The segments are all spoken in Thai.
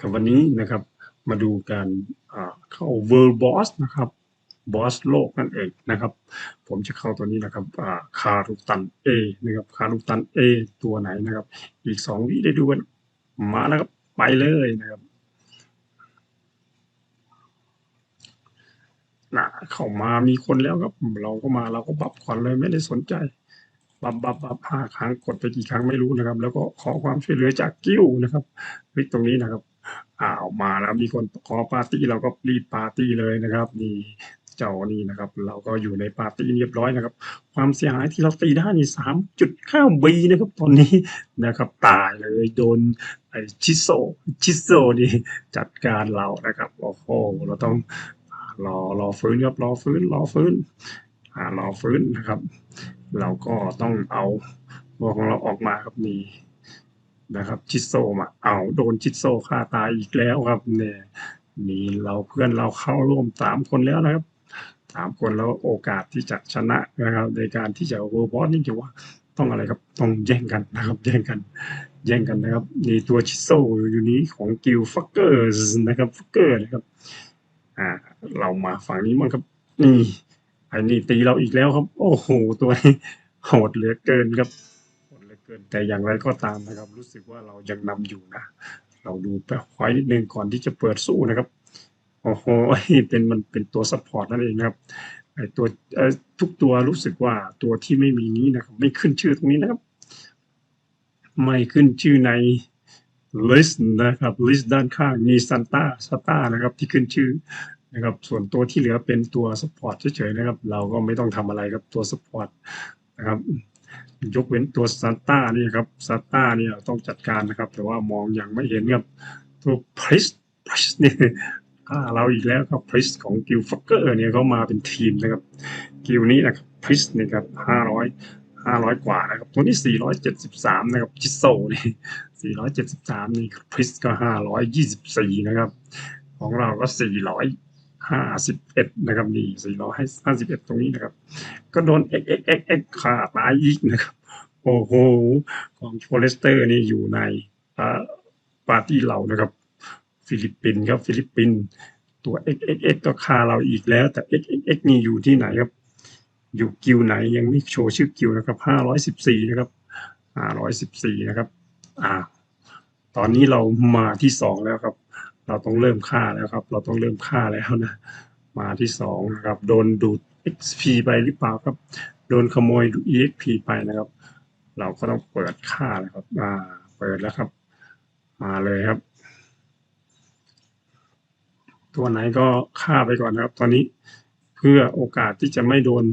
ครับวันนี้นะครับ มาดูการเข้า World Boss นะครับบอสโลกนั่นเองนะครับ ผมจะเข้าตัวนี้นะครับคารุตัน A นะครับคารุตัน A ตัวไหนนะครับ อีกสองวิได้ดูกันมานะครับไปเลยนะครับนะเข้ามามีคนแล้วครับ เราก็มาเราก็บับก่อนเลยไม่ได้สนใจ บับบับบับห้าครั้งกดไปกี่ครั้งไม่รู้นะครับ แล้วก็ขอความช่วยเหลือจากกิ้วนะครับคลิกตรงนี้นะครับ อ้าวมาแล้วมีคนขอปาร์ตี้เราก็รีบปาร์ตี้เลยนะครับ นี่เจ้านี่นะครับ เราก็อยู่ในปาร์ตี้เรียบร้อยนะครับ ความเสียหายที่เราตีได้นี่สามจุดเก้าบีนะครับ ตอนนี้นะครับตายเลยโดนไอชิโซชิโซนี่จัดการเรานะครับโอ้โหเราต้องรอรอฟื้นครับรอฟื้นรอฟื้นอ่ารอฟื้นนะครับ เราก็ต้องเอาตัวของเราออกมาครับนี่ นะครับชิโซมาเอาโดนชิโซฆ่าตายอีกแล้วครับเนี่ยนี่เราเพื่อนเราเข้าร่วมสามคนแล้วนะครับสามคนแล้วโอกาสที่จะชนะนะครับ ในการที่จะเวอร์บอสนี่จะว่าต้องอะไรครับต้องแย่งกันนะครับแย่งกันแย่งกันนะครับนี่ตัวชิโซอยู่นี้ของกิลฟักเกอร์นะครับฟักเกอร์นะครับอ่าเรามาฝั่งนี้มั่งครับนี่ไอ้นี่ตีเราอีกแล้วครับ โอ้โหตัวนี้โหดเหลือเกินครับ เกินแต่อย่างไรก็ตามนะครับ รู้สึกว่าเรายังนำอยู่นะ เราดูไปคอยนิดนึงก่อนที่จะเปิดสู้นะครับ โอ้โหเป็นมันเป็นตัวซัพพอร์ตนั่นเองนะครับไอตัวทุกตัวรู้สึกว่าตัวที่ไม่มีนี้นะครับ ไม่ขึ้นชื่อตรงนี้นะครับ ไม่ขึ้นชื่อใน list นะครับ list ด้านข้างมีซันต้าซาต้านะครับที่ขึ้นชื่อนะครับ ส่วนตัวที่เหลือเป็นตัวสปอร์ตเฉยๆนะครับ เราก็ไม่ต้องทำอะไรครับตัวสปอร์ตนะครับ ยกเว้นตัวซันต้านี่ครับซันต้านี่เราต้องจัดการนะครับ แต่ว่ามองอยังไม่เห็นครับตัวพริสพริสเนี่ยอ่าเราอีกแล้วครับพริสของกิลฟักเกอร์เนี่ยเขามาเป็นทีมนะครับกิลนี้นะครับพริสเนี่ยครับห้าร้อยห้าร้อยกว่านะครับ ตัวนี้สี่ร้อยเจ็ดสิบสามนะครับจิโซนี่สี่ร้อยเจ็ดสิบสามนี่พริสก็ห้าร้อยยี่สิบสี่นะครับ ของเราก็สี่ร้อย ห้าสิบเอ็ดนะครับนี่สี่ร้อยห้าสิบเอ็ดตรงนี้นะครับ ก็โดนเอ็กเอ็กเอ็กเอ็กขาตายอีกนะครับ โอ้โหของโฟเรสเตอร์นี่อยู่ในปาร์ตี้เรานะครับ ฟิลิปปินส์ครับฟิลิปปินส์ตัว x x x ก็ฆ่าเราอีกแล้ว แต่ x x x นี่อยู่ที่ไหนครับ อยู่กิวไหนยังไม่โชว์ชื่อกิวนะครับห้าร้อยสิบสี่นะครับห้าร้อยสิบสี่นะครับ อ่า ตอนนี้เรามาที่สองแล้วครับ เราต้องเริ่มฆ่าแล้วครับ เราต้องเริ่มฆ่าแล้วนะ มาที่สองนะครับ โดนดูด XP ไปหรือเปล่าครับ โดนขโมยดู EXP ไปนะครับ เราก็ต้องเปิดฆ่าแล้วครับอ่าเปิดแล้วครับ มาเลยครับ ตัวไหนก็ฆ่าไปก่อนนะครับ ตอนนี้เพื่อโอกาสที่จะไม่โดน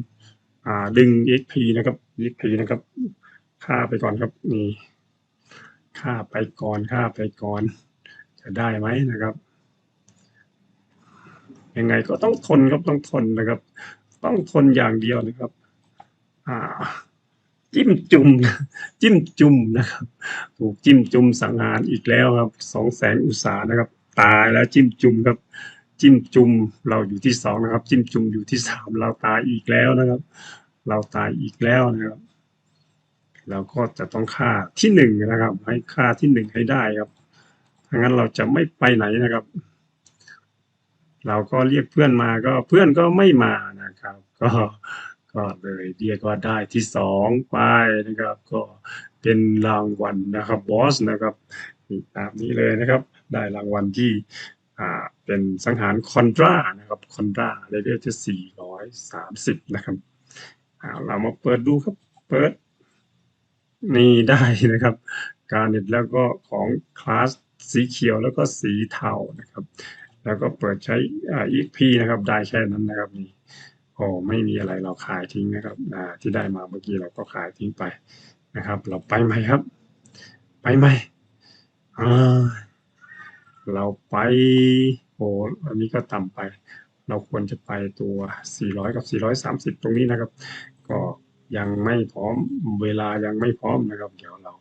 อ่าดึง EXP นะครับ EXP นะครับฆ่าไปก่อนครับนี่ฆ่าไปก่อนฆ่าไปก่อน จะได้ไหมนะครับ ยังไงก็ต้องทนครับต้องทนนะครับ ต้องทนอย่างเดียวนะครับ อ่า จิ้มจุ่มจิ้มจุ่มนะครับ ถูกจิ้มจุ่มสังหารอีกแล้วครับสองแสนอุตสาห์นะครับ ตายแล้วจิ้มจุ่มครับ จิ้มจุ่มเราอยู่ที่สองนะครับ จิ้มจุ่มอยู่ที่สามเราตายอีกแล้วนะครับ เราตายอีกแล้วนะครับเราก็จะต้องฆ่าที่หนึ่งนะครับ ให้ฆ่าที่หนึ่งให้ได้ครับางั้นเราจะไม่ไปไหนนะครับ เราก็เรียกเพื่อนมาก็เพื่อนก็ไม่มานะครับ ก็ก็เลยเรียกว่าได้ที่สองไปนะครับ ก็เป็นรางวัลนะครับบอสนะครับตามนี้เลยนะครับ ได้รางวัลที่อ่าเป็นสังหารคอนดรานะครับคอนดราเลเวลที่สี่ร้อยสามสิบนะครับอ่าเรามาเปิดดูครับ เปิด นี่ได้นะครับ การเน็ตแล้วก็ของคลาส สีเขียวแล้วก็สีเทานะครับ แล้วก็เปิดใช้อ่า EXP นะครับได้แค่นั้นนะครับนี่โอ้ไม่มีอะไรเราขายทิ้งนะครับที่ได้มาเมื่อกี้เราก็ขายทิ้งไปนะครับ เราไปไหมครับ ไปไหมเราไปโอ้อันนี้ก็ต่ำไป เราควรจะไปตัว 400 กับ 430 ตรงนี้นะครับ ก็ยังไม่พร้อมเวลายังไม่พร้อมนะครับ เดี๋ยวเรา